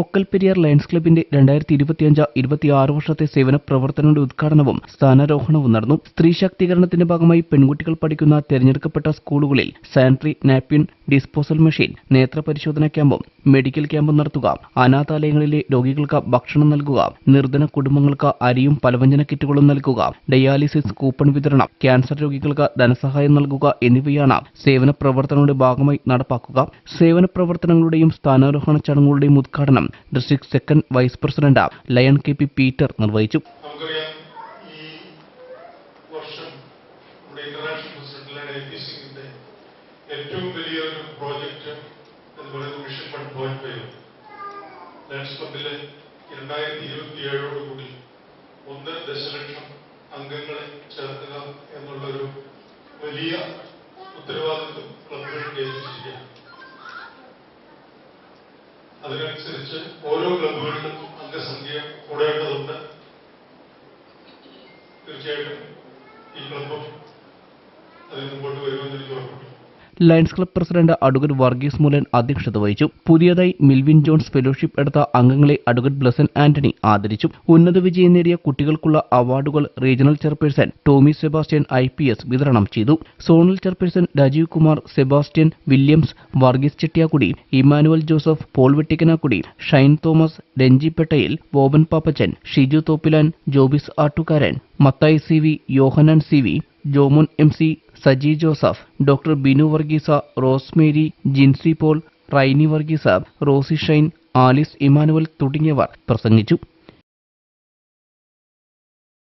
ഒക്കൽപ്പെരിയാർ lions ക്ലബിന്റെ രണ്ടായിരത്തി ഇരുപത്തിയഞ്ച് ഇരുപത്തിയാറ് വർഷത്തെ സേവന പ്രവർത്തനങ്ങളുടെ ഉദ്ഘാടനവും സ്ഥാനാരോഹണവും നടന്നു. സ്ത്രീ ശാക്തീകരണത്തിന്റെ ഭാഗമായി പെൺകുട്ടികൾ പഠിക്കുന്ന തെരഞ്ഞെടുക്കപ്പെട്ട സ്കൂളുകളിൽ സാനിറ്ററി നാപ്കിൻ ഡിസ്പോസൽ മെഷീൻ നേത്ര പരിശോധനാ ക്യാമ്പും മെഡിക്കൽ ക്യാമ്പും നടത്തുക. അനാഥാലയങ്ങളിലെ രോഗികൾക്ക് ഭക്ഷണം നൽകുക. നിർധന കുടുംബങ്ങൾക്ക് അരിയും പലവ്യഞ്ജന കിറ്റുകളും നൽകുക. ഡയാലിസിസ് കൂപ്പൺ വിതരണം ക്യാൻസർ രോഗികൾക്ക് ധനസഹായം നൽകുക എന്നിവയാണ് സേവന പ്രവർത്തനങ്ങളുടെ ഭാഗമായി നടപ്പാക്കുക. സേവന പ്രവർത്തനങ്ങളുടെയും സ്ഥാനാരോഹണ ചടങ്ങുകളുടെയും ഉദ്ഘാടനം district second vice president lion K P Peter നിർവഹിച്ചു. ഏറ്റവും വലിയൊരു പ്രോജക്റ്റ് പോയിന്റ് ദശലക്ഷം അംഗങ്ങളെ ചേർക്കുക എന്നുള്ളൊരു വലിയ ഉത്തരവാദിത്വം ക്ലബുകൾക്ക് ഏൽപ്പിച്ചിരിക്കുകയാണ്. അതിനനുസരിച്ച് ഓരോ ക്ലബുകളിലും അംഗസംഖ്യ കൂടേണ്ടതുണ്ട്. തീർച്ചയായിട്ടും ഈ ക്ലബും അതിന് മുമ്പോട്ട് വരുമെന്ന് എനിക്ക് ഉറപ്പുണ്ട്. Lions club president advocate Varghese Mulan അധ്യക്ഷത വഹിച്ചു. പുതിയതായി മിൽവിൻ ജോൺസ് ഫെലോഷിപ്പ് എടുത്ത അംഗങ്ങളെ അഡ്വക്കറ്റ് ബ്ലസൻ ആന്റണി ആദരിച്ചു. ഉന്നത വിജയം നേടിയ കുട്ടികൾക്കുള്ള അവാർഡുകൾ regional chairperson Tommy Sebastian I വിതരണം ചെയ്തു. Zonal chairperson Rajeev Kumar Sebastian Williams Varghese Chettiyakudi Emmanuel Joseph Paul Vettikkanakkudi Shine Thomas Ranji Pettayil Boban Pappachan Shiju Thoppilan Jobis Attukaran Mathai C V Yohannan C V Jomon M C Saji Joseph doctor Binu Varghese Rosemary Jincy Paul Raini Varghese Rosy Shine Alice Emmanuel തുടങ്ങിയവർ പ്രസംഗിച്ചു.